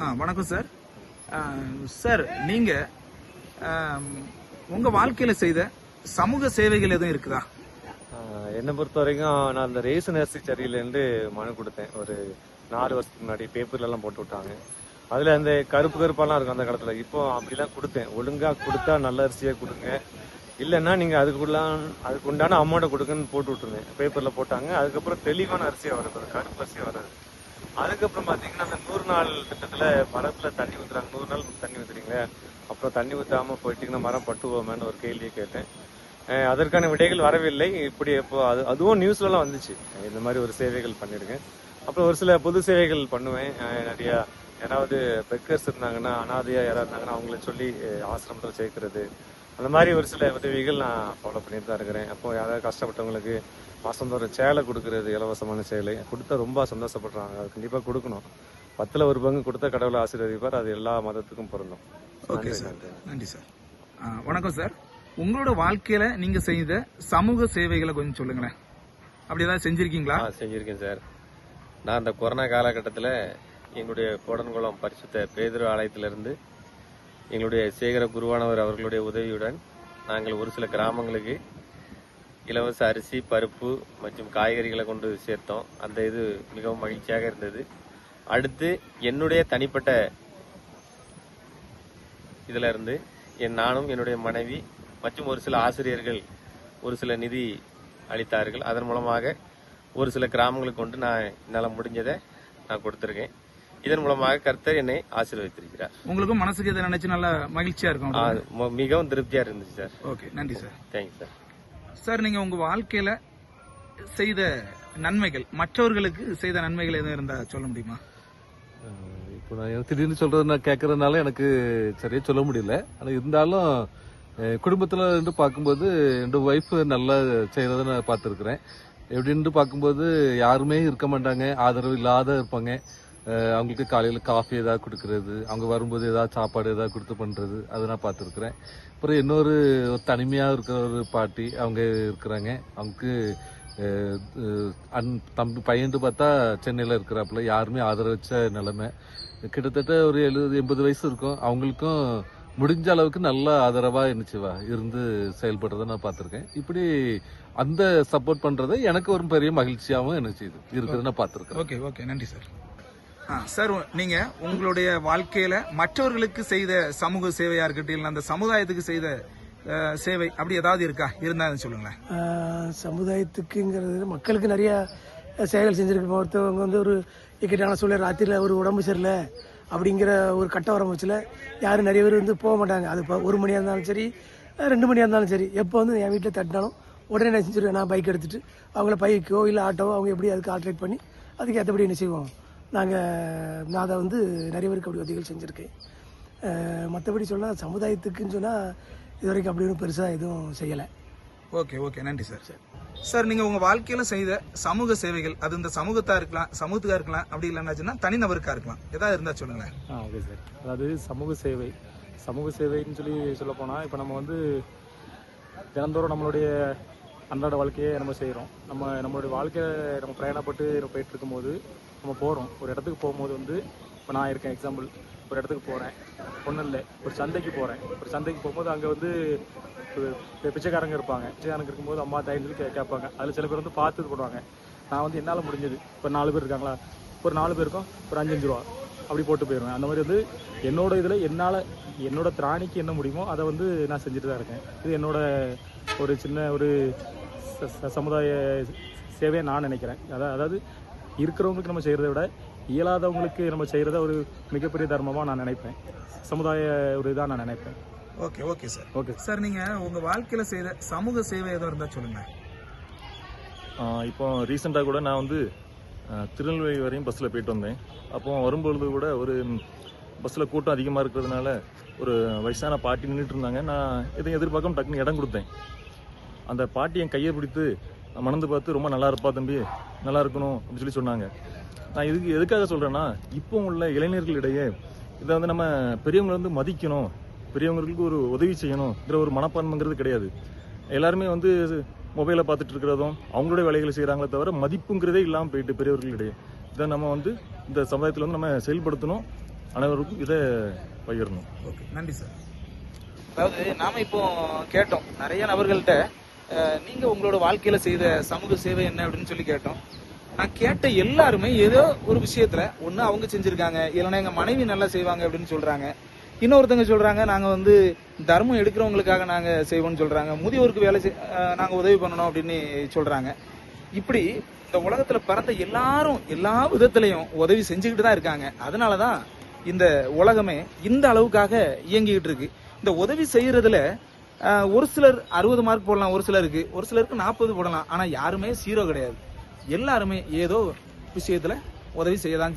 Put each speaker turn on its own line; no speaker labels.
ஆ வணக்கம் sir sir நீங்க உங்கள் உங்க வாழ்க்கையில செய்த சமூக சேவைகள் எதுவும் இருக்குதா?
என்னை பொறுத்த வரைக்கும் நான் அந்த ரேசன் அரிசி சரியிலேருந்து மனு கொடுத்தேன். ஒரு நாலு வருஷத்துக்கு முன்னாடி பேப்பர்ல எல்லாம் போட்டு விட்டாங்க. அதுல அந்த கருப்பு கருப்பெல்லாம் இருக்கும் அந்த காலத்துல. இப்போ அப்படிலாம் கொடுத்தேன். ஒழுங்கா கொடுத்தா நல்ல அரிசியா கொடுங்க. இல்லைன்னா நீங்க அதுக்குள்ள அதுக்கு உண்டான அமௌண்ட்டை கொடுங்கன்னு போட்டு விட்டுருந்தேன். பேப்பர்ல போட்டாங்க. அதுக்கப்புறம் தெளிவான அரிசியா வருது கருப்பு அரிசியா வராது அதுக்கப்புறம் பாத்தீங்கன்னா அந்த நூறு நாள் திட்டத்துல மரத்துல தண்ணி ஊத்துறாங்க. நூறு நாள் தண்ணி ஊத்துறீங்களே? அப்புறம் தண்ணி ஊத்தாம போயிட்டீங்கன்னா மரம் பட்டுவோமேன்னு ஒரு கேள்வியை கேட்டேன். அதற்கான விடைகள் வரவில்லை. இப்படி இப்போ அது அதுவும் நியூஸ்ல எல்லாம் வந்துச்சு இந்த மாதிரி ஒரு சேவைகள் பண்ணிருக்கேன். அப்புறம் ஒரு சில பொது சேவைகள் பண்ணுவேன். நிறையா நிறைய யாராவது பெக்கர்ஸ் இருந்தாங்கன்னா அனாதையா யாராவது இருந்தாங்கன்னா அவங்கள சொல்லி ஆசிரமத்தில் சேர்க்கறது. அந்த மாதிரி ஒரு சில உதவிகள் நான் ஃபாலோ பண்ணிட்டு தான் இருக்கிறேன். அப்போ யாராவது கஷ்டப்பட்டவங்களுக்கு மாசந்தோறும் சேலை கொடுக்கறது இலவசமான சேலை. கொடுத்தா ரொம்ப சந்தோஷப்படுறாங்க. அது கண்டிப்பா கொடுக்கணும். பத்துல ஒரு பங்கு கொடுத்தா கடவுளை ஆசீர்வதிப்பார். அது எல்லா மதத்துக்கும் பொருந்தும்.
Okay sir.
நன்றி.
சார். வணக்கம் சார். உங்களோட வாழ்க்கையில நீங்க செய்த சமூக சேவைகளை கொஞ்சம் சொல்லுங்களேன். அப்படி ஏதாவது செஞ்சிருக்கீங்களா?
செஞ்சிருக்கேன் சார். நான் அந்த கொரோனா காலகட்டத்தில் எங்களுடைய கோடன்குளம் பரிசுத்த பேதுரு ஆலயத்திலிருந்து எங்களுடைய சேகர குருவானவர் அவர்களுடைய உதவியுடன் நாங்கள் ஒரு சில கிராமங்களுக்கு இலவச அரிசி பருப்பு மற்றும் காய்கறிகளை கொண்டு சேர்த்தோம். அந்த இது மிகவும் மகிழ்ச்சியாக இருந்தது. அடுத்து என்னுடைய தனிப்பட்ட இதில் இருந்து என் நானும் என்னுடைய மனைவி மற்றும் ஒரு சில ஆசிரியர்கள் ஒரு சில நிதி அளித்தார்கள். அதன் மூலமாக ஒரு சில கிராமங்களுக்கு கொண்டு நான் என்னால் முடிஞ்சதை நான் கொடுத்துருக்கேன். இதன் மூலமாக கர்த்தர் என்னை ஆசீர்வதித்திருக்கிறார்.
உங்களுக்கும் மனசுக்கு இதை நினைச்சு நல்லா மகிழ்ச்சியா இருக்கும்
மிகவும் திருப்தியா இருந்துச்சு சார்.
ஓகே நன்றி sir.
Thank you sir.
Sir நீங்க உங்க வாழ்க்கையில செய்த நன்மைகள் மற்றவர்களுக்கு செய்த நன்மைகள் எதுவும் இருந்தா சொல்ல முடியுமா?
இப்போ நான் திடீர்னு சொல்றது நான் கேட்கறதுனால எனக்கு சரியா சொல்ல முடியல. ஆனா இருந்தாலும் குடும்பத்துல இருந்து பார்க்கும்போது என் ஒய்ஃப் நல்லா செய்யறத நான் பார்த்துருக்குறேன். எப்படின்னு பார்க்கும்போது யாருமே இருக்க மாட்டாங்க ஆதரவு இல்லாத இருப்பாங்க. அவங்களுக்கு காலையில் காஃபி ஏதாவது கொடுக்கறது அவங்க வரும்போது ஏதாவது சாப்பாடு ஏதாவது கொடுத்து பண்ணுறது அதை நான் பார்த்துருக்குறேன். அப்புறம் இன்னொரு ஒரு இருக்கிற ஒரு பாட்டி அவங்க இருக்கிறாங்க. அவங்களுக்கு அன் தம்பி பையன்ட்டு பார்த்தா சென்னையில் இருக்கிறாப்புல யாருமே ஆதரவச்ச நிலமை. கிட்டத்தட்ட ஒரு எழுபது எண்பது வயசு இருக்கும். அவங்களுக்கும் முடிஞ்ச அளவுக்கு நல்ல ஆதரவாக இருந்துச்சுவா இருந்து செயல்படுறதை நான் பார்த்துருக்கேன். இப்படி அந்த சப்போர்ட் பண்றதை எனக்கு ஒரு பெரிய மகிழ்ச்சியாகவும் என்ன செய்யுது? இருக்கிறத நான் பார்த்துருக்கேன்
ஓகே ஓகே. நன்றி சார். சார் நீங்க உங்களுடைய வாழ்க்கையில மற்றவர்களுக்கு செய்த சமூக சேவையா இருக்கட்டும் இல்லை அந்த சமுதாயத்துக்கு செய்த சேவை அப்படி ஏதாவது இருக்கா? இருந்தா சொல்லுங்களேன்.
சமுதாயத்துக்குங்கிறது மக்களுக்கு நிறைய செயல்கள் செஞ்சிருக்கு ஒருத்தவங்க வந்து ஒரு இக்கட்டான சூழல் ராத்திரியில் ஒரு உடம்பு சரியில்லை அப்படிங்கிற ஒரு கட்ட வரம்பச்சில் யாரும் நிறைய பேர் வந்து போக மாட்டாங்க. அது இப்போ ஒரு மணியாக இருந்தாலும் சரி ரெண்டு மணியாக இருந்தாலும் சரி. எப்போ வந்து என் வீட்டில் தட்டினாலும் உடனே என்ன செஞ்சுருவேன்? நான் பைக் எடுத்துகிட்டு அவங்கள பைக்கோ இல்லை ஆட்டோவோ அவங்க எப்படி அதுக்கு ஆல்ட்ரேட் பண்ணி அதுக்கு ஏற்றபடி என்ன செய்வோம் நாங்கள் நான் அதை வந்து நிறைய பேருக்கு அப்படி உதவிகள் செஞ்சுருக்கேன். மற்றபடி சொன்னால் சமுதாயத்துக்குன்னு சொன்னால் இது வரைக்கும் அப்படி ஒன்றும் பெருசாக எதுவும் செய்யலை.
Okay okay. நன்றி சார். சார். சார் நீங்க உங்க வாழ்க்கையில செய்த சமூக சேவைகள் அது இந்த சமூகத்தா இருக்கலாம் சமூகத்துக்கா இருக்கலாம் அப்படி இல்லைன்னாச்சுன்னா தனிநபருக்கா இருக்கலாம். ஏதாவது இருந்தா சொல்லுங்களேன்.
ஆ ஓகே சார். அதாவது சமூக சேவை. சமூக சேவைன்னு சொல்லி சொல்ல போனால் இப்போ நம்ம வந்து தினந்தோறும் நம்மளுடைய அன்றாட வாழ்க்கையை நம்ம செய்கிறோம் நம்ம நம்மளுடைய வாழ்க்கையை நம்ம பிரயாணப்பட்டு நம்ம போயிட்டு இருக்கும்போது நம்ம போகிறோம் ஒரு இடத்துக்கு போகும்போது வந்து இப்போ நான் இருக்கேன் எக்ஸாம்பிள் ஒரு இடத்துக்கு போகிறேன் ஒன்றும் இல்லை. ஒரு சந்தைக்கு போகிறேன் ஒரு சந்தைக்கு போகும்போது அங்கே வந்து பிச்சைக்காரங்க இருப்பாங்க. பிச்சைக்காரங்க இருக்கும்போது அம்மா தாயின்னு கே- கேட்பாங்க. அதில் சில பேர் வந்து பார்த்து போடுவாங்க நான் வந்து என்னால் முடிஞ்சது. இப்போ நாலு பேர் இருக்காங்களா? ஒரு நாலு பேருக்கும் ஒரு அஞ்சஞ்சு ரூபா. அப்படி போட்டு போயிடுவேன் அந்த மாதிரி வந்து என்னோட இதில் என்னால் என்னோட திராணிக்கு என்ன முடியுமோ அதை வந்து நான் செஞ்சுட்டு தான் இருக்கேன். இது என்னோட ஒரு சின்ன ஒரு சமுதாய சேவையை நான் நினைக்கிறேன். அதாவது அதாவது இருக்கிறவங்களுக்கு நம்ம செய்கிறத விட இயலாதவங்களுக்கு நம்ம செய்கிறத ஒரு மிகப்பெரிய தர்மமாக நான் நினைப்பேன். சமுதாய ஒரு இதாக நான் நினைப்பேன்.
Okay okay sir.
Okay.
Sir நீங்க உங்க வாழ்க்கையில செய்த சமூக சேவை ஏதோ இருந்தா சொல்லுங்க.
ஆஹ் இப்போ ரீசெண்டாக கூட நான் வந்து திருநெல்வேலி வரையும் பஸ்ஸில் போயிட்டு வந்தேன். அப்போ வரும்பொழுது கூட ஒரு பஸ்ஸில் கூட்டம் அதிகமாக இருக்கிறதுனால ஒரு வயசான பாட்டி நின்றுட்டு இருந்தாங்க. நான் எதையும் எதிர்பார்க்காம டக்குன்னு இடம் கொடுத்தேன். அந்த பாட்டி என் கையை பிடித்து நான் மணந்து பார்த்து ரொம்ப நல்லா இருப்பா தம்பி நல்லா இருக்கணும் அப்படின்னு சொல்லி சொன்னாங்க. நான் இதுக்கு எதுக்காக சொல்கிறேன்னா இப்போ உள்ள இளைஞர்களிடையே இதை வந்து நம்ம பெரியவங்களை வந்து மதிக்கணும் பெரியவங்களுக்கு ஒரு உதவி செய்யணுங்கிற ஒரு மனப்பான்மைங்கிறது கிடையாது. எல்லாருமே வந்து மொபைலை பார்த்துட்டு இருக்கிறதும் அவங்களுடைய வேலைகளை செய்கிறாங்களே தவிர மதிப்புங்கிறதே இல்லாமல் போயிட்டு பெரியவர்களிடையே. இதை நம்ம வந்து இந்த சமுதாயத்தில் வந்து நம்ம செயல்படுத்தணும் அனைவருக்கும் இதை பகிரணும்.
ஓகே. நன்றி சார். அதாவது நாம இப்போ கேட்டோம் நிறைய நபர்கள்ட்ட நீங்கள் நீங்க உங்களோட வாழ்க்கையில செய்த சமூக சேவை என்ன அப்படின்னு சொல்லி கேட்டோம். நான் கேட்ட எல்லாருமே ஏதோ ஒரு விஷயத்துல ஒண்ணு அவங்க செஞ்சிருக்காங்க இல்லைன்னா எங்க மனைவி நல்லா செய்வாங்க அப்படின்னு சொல்றாங்க. இன்னொருத்தங்க சொல்றாங்க நாங்க வந்து தர்மம் எடுக்கிறவங்களுக்காக நாங்க செய்வோம்னு சொல்றாங்க. முதியோருக்கு வேலை செய்- நாங்கள் நாங்க உதவி பண்ணணும் அப்படின்னு சொல்றாங்க. இப்படி இந்த உலகத்துல பிறந்த எல்லாரும் எல்லா விதத்திலையும் உதவி செஞ்சுக்கிட்டு தான் இருக்காங்க. அதனாலதான் இந்த உலகமே இந்த அளவுக்காக இயங்கிக்கிட்டு இருக்கு. இந்த உதவி செய்யறதுல ஒரு சிலர் அறுபது மார்க் போடலாம் ஒரு சிலருக்கு. ஒரு சிலருக்கு நாற்பது போடலாம். ஆனால் யாருமே ஜீரோ கிடையாது. எல்லாருமே ஏதோ விஷயத்தில் உதவி செய்யதான்